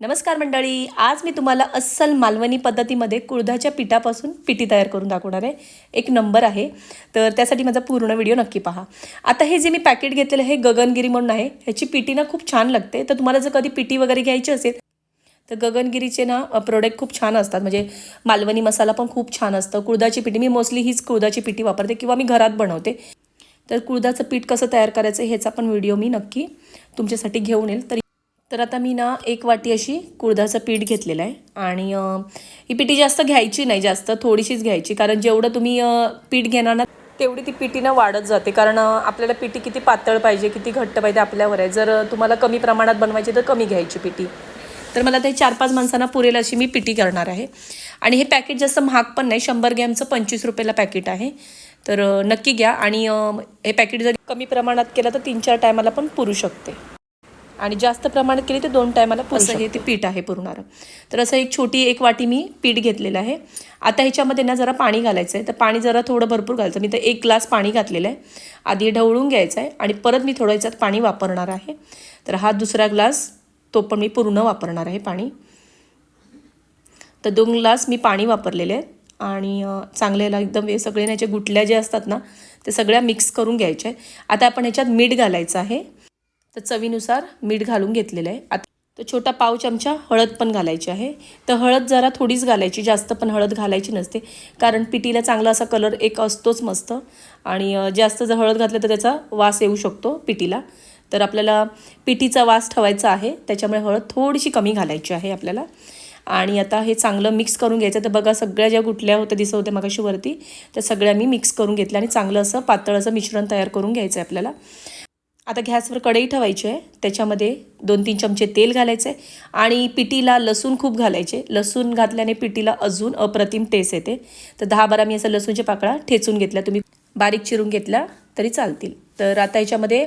नमस्कार मंडळी आज मी तुम्हाला अस्सल मालवणी पद्धतीमध्ये कुळधाच्या पिठापासून पिठी तयार करून दाखवणार आहे. एक नंबर आहे. तर त्यासाठी माझा पूर्ण व्हिडिओ नक्की पहा. आता हे जे मी पॅकेट घेतलेलं आहे हे गगनगिरी म्हणून आहे. ह्याची पिठी ना खूप छान लागते. तर तुम्हाला जर कधी पिठी वगैरे घ्यायची असेल तर गगनगिरीचे ना प्रोडक्ट खूप छान असतात. म्हणजे मालवणी मसाला पण खूप छान असतं. कुळदाची पिठी मी मोस्टली हीच कुळदाची पिठी वापरते किंवा मी घरात बनवते. तर कुळदाचं पीठ कसं तयार करायचं ह्याचा पण व्हिडिओ मी नक्की तुमच्यासाठी घेऊन येईल. तर तर आता मी ना एक वाटी अशी कुळदाचं पीठ घेतलेलं आहे. आणि ही पिठी जास्त घ्यायची नाही जास्त थोडीशीच घ्यायची. कारण जेवढं तुम्ही पीठ घेणार ना तेवढी ती पिठी ना वाढत जाते. कारण आपल्याला पिठी किती पातळ पाहिजे किती घट्ट पाहिजे आपल्यावर आहे. जर तुम्हाला कमी प्रमाणात बनवायची तर कमी घ्यायची पिठी. तर मला ते चार पाच माणसांना पुरेल अशी मी पिठी करणार आहे. आणि हे पॅकेट जास्त महाग पण नाही. शंभर ग्रॅमचं पंचवीस रुपयाला पॅकेट आहे. तर नक्की घ्या. आणि हे पॅकेट जर कमी प्रमाणात केलं तर तीन चार टायमाला पण पुरू शकते. आणि जास्त प्रमाणात केली तर दोन टायमाला असं हे ते पीठ आहे पुरणारं तर असं एक छोटी एक वाटी मी पीठ घेतलेलं आहे. आता ह्याच्यामध्ये ना जरा पाणी घालायचं आहे. तर पाणी जरा थोडं भरपूर घालायचं. मी तर एक ग्लास पाणी घातलेलं आहे. आधी ढवळून घ्यायचं आहे आणि परत मी थोडं ह्याच्यात पाणी वापरणार आहे. तर हा दुसरा ग्लास तो पण मी पूर्ण वापरणार आहे पाणी. तर दोन ग्लास मी पाणी वापरलेले आहेत. आणि चांगल्याला एकदम हे सगळे ना याच्या गुटल्या ज्या असतात ना ते सगळ्या मिक्स करून घ्यायच्या आहे आता आपण ह्याच्यात मीठ घालायचं आहे. तर चवीनुसार मीठ घालून घेतलेलं आहे. आता तर छोटा पाव चमचा हळद पण घालायची आहे. तर हळद जरा थोडीच घालायची जास्त पण हळद घालायची नसते. कारण पिटीला चांगला असा कलर एक असतोच मस्त. आणि जास्त जर हळद घातलं तर त्याचा वास येऊ शकतो पिटीला तर आपल्याला पिठीचा वास ठेवायचा आहे. त्याच्यामुळे हळद थोडीशी कमी घालायची आहे आपल्याला. आणि आता हे चांगलं मिक्स करून घ्यायचं तर बघा सगळ्या ज्या गुटल्या होत्या दिसत होत्या मगाशी वरती त्या सगळ्या मी मिक्स करून घेतल्या आणि चांगलं असं पातळ असं मिश्रण तयार करून घ्यायचं आहे आपल्याला. आता गॅसवर कढई ठेवायची आहे. त्याच्यामध्ये दोन तीन चमचे तेल घालायचे आणि पिटीला लसूण खूप घालायचे. लसूण घातल्याने पिटीला अजून अप्रतिम टेस्ट येते. तर दहा बारा मी असं लसूणच्या पाकळा ठेचून घेतल्या. तुम्ही बारीक चिरून घेतला तरी चालतील. तर आता याच्यामध्ये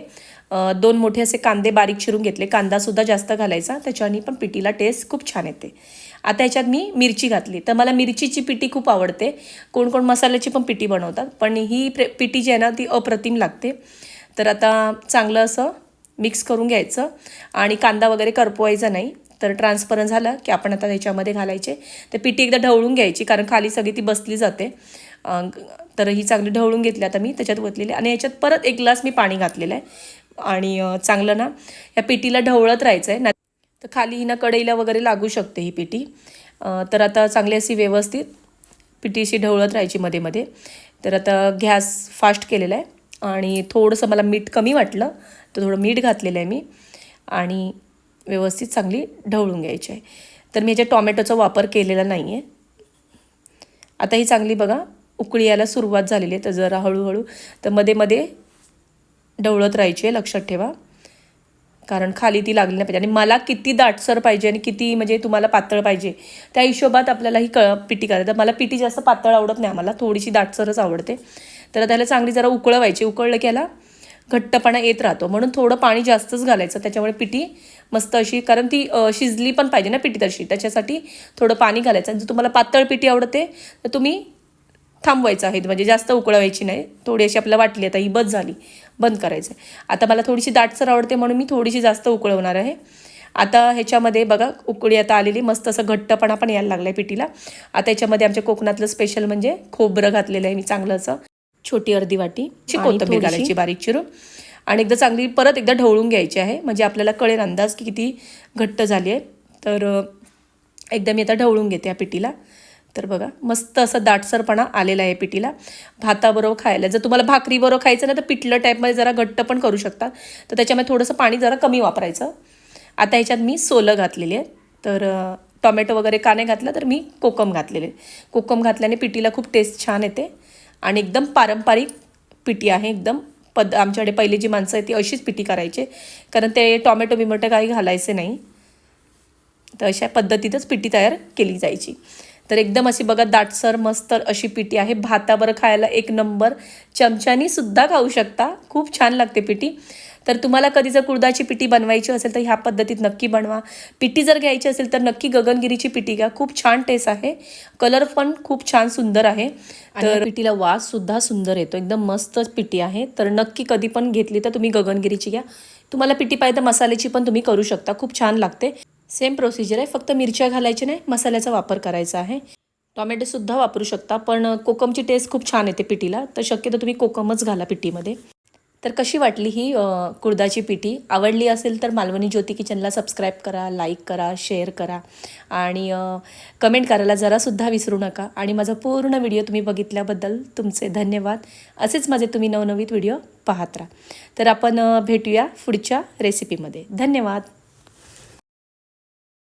दोन मोठे असे कांदे बारीक चिरून घेतले. कांदासुद्धा जास्त घालायचा. त्याच्याने पण पिटीला टेस्ट खूप छान येते. आता याच्यात मी मिरची घातली. तर मला मिरचीची पिठी खूप आवडते. कोण कोण मसाल्याची पण पिटी बनवतात. पण ही प्रे पिटी जी आहे ना ती अप्रतिम लागते. तर आता चांगलं असं मिक्स करून घ्यायचं. आणि कांदा वगैरे करपवायचा नाही. तर ट्रान्सपरंट झालं की आपण आता त्याच्यामध्ये घालायचे. तर पिठी एकदा ढवळून घ्यायची कारण खाली सगळी ती बसली जाते. तर ही चांगली ढवळून घेतली आता मी त्याच्यात ओतलेली. आणि याच्यात परत एक ग्लास मी पाणी घातलेलं आहे. आणि चांगलं ना या पिठीला ढवळत राहायचं आहे ना तर खाली ही ना कढईला वगैरे लागू शकते ही पिठी. तर आता चांगली अशी व्यवस्थित पिठीशी ढवळत राहायची मध्ये मध्ये. तर आता गॅस फास्ट केलेला आहे. आणि थोडंसं मला मीठ कमी वाटलं तर थोडं मीठ घातलेलं आहे मी आणि व्यवस्थित चांगली ढवळून घ्यायची आहे. तर मी याच्या टॉमॅटोचा वापर केलेला नाही आहे आता ही चांगली बघा उकळी यायला सुरुवात झालेली आहे तर जरा हळूहळू तर मध्ये मध्ये ढवळत राहायची आहे लक्षात ठेवा. कारण खाली ती लागली नाही पाहिजे. आणि मला किती दाटसर पाहिजे आणि किती म्हणजे तुम्हाला पातळ पाहिजे त्या हिशोबात आपल्याला ही क पिटी करायचं. तर मला पिटी जास्त पातळ आवडत नाही आम्हाला थोडीशी दाटसरच आवडते. तर त्याला चांगली जरा उकळवायची उकळलं की याला घट्टपणा येत राहतो. म्हणून थोडं पाणी जास्तच घालायचं. त्याच्यामुळे पिठी मस्त अशी कारण ती शिजली पण पाहिजे ना पिठी तशी. त्याच्यासाठी थोडं पाणी घालायचं. आणि जर तुम्हाला पातळ पिठी आवडते तर तुम्ही थांबवायचं आहे. म्हणजे जास्त उकळवायची नाही. थोडी अशी आपल्याला वाटली आता ही बस झाली बंद करायचं आहे आता मला थोडीशी दाटसर आवडते म्हणून मी थोडीशी जास्त उकळवणार आहे. आता ह्याच्यामध्ये बघा उकळी आता आलेली. मस्त असं घट्टपणा पण यायला लागला आहे पिठीला. आता याच्यामध्ये आमच्या कोकणातलं स्पेशल म्हणजे खोबरं घातलेलं आहे मी चांगलं असं. छोटी अर्धी वाटी कोथिंबीर घालायची बारीक चिरून. आणि एकदा चांगली परत एकदा ढवळून घ्यायची आहे. म्हणजे आपल्याला कळेल अंदाज की किती घट्ट झाली आहे. तर एकदा मी आता ढवळून घेते या पिठीला. तर बघा मस्त असं दाटसरपणा आलेला आहे पिठीला. भाताबरोबर खायला जर तुम्हाला भाकरीबरोबर खायचं ना तर पिठलं टाईपमध्ये जरा घट्ट पण करू शकता. तर त्याच्यामध्ये थोडंसं पाणी जरा कमी वापरायचं. आता ह्याच्यात मी सोलं घातलेली आहे. तर टोमॅटो वगैरे का नाही घातला तर मी कोकम घातलेले कोकम घातल्याने पिठीला खूप टेस्ट छान येते. आणि एकदम पारंपरिक पिठी आहे. एकदम पद आमच्याकडे पहिले जी माणसं आहेत ती अशीच पिठी करायचे. कारण ते टॉमॅटो बिमॅटो काही घालायचे नाही. तर अशा पद्धतीतच पिठी तयार केली जायची. तर एकदम अशी बघा दाटसर मस्त अशी पिठी आहे. भातावर खायला एक नंबर. चमच्यानी सुद्धा खाऊ शकता. खूप छान लागते पिठी तर तुम्हाला कधी जर कुळदाची पिठी बनवायची असेल तर ह्या पद्धतीत नक्की बनवा. पिठी जर घ्यायची असेल तर नक्की गगनगिरीची पिठी घ्या. खूप छान टेस्ट आहे. कलर पण खूप छान सुंदर आहे. तर पिठीला वास सुद्धा सुंदर येतो. एकदम मस्त पिठी आहे. तर नक्की कधी पण घेतली तर तुम्ही गगनगिरीची घ्या. तुम्हाला पिठी पाहिजे तर मसाल्याची पण तुम्ही करू शकता. खूप छान लागते. सेम प्रोसिजर आहे. फक्त मिरच्या घालायच्या नाही मसाल्याचा वापर करायचा आहे. टॉमॅटोसुद्धा वापरू शकता. पण कोकमची टेस्ट खूप छान येते पिठीला तर शक्यतो तुम्ही कोकमच घाला पिठीमध्ये तर कशी वाटली ही कुर्दाची पिठी? आवडली असेल तर मालवणी ज्योती किचनला सबस्क्राईब करा लाईक करा शेअर करा. आणि कमेंट करायला जरासुद्धा विसरू नका. आणि माझा पूर्ण व्हिडिओ तुम्ही बघितल्याबद्दल तुमचे धन्यवाद. असेच माझे तुम्ही नवनवीन व्हिडिओ पाहत राहा. तर आपण भेटूया पुढच्या रेसिपीमध्ये धन्यवाद.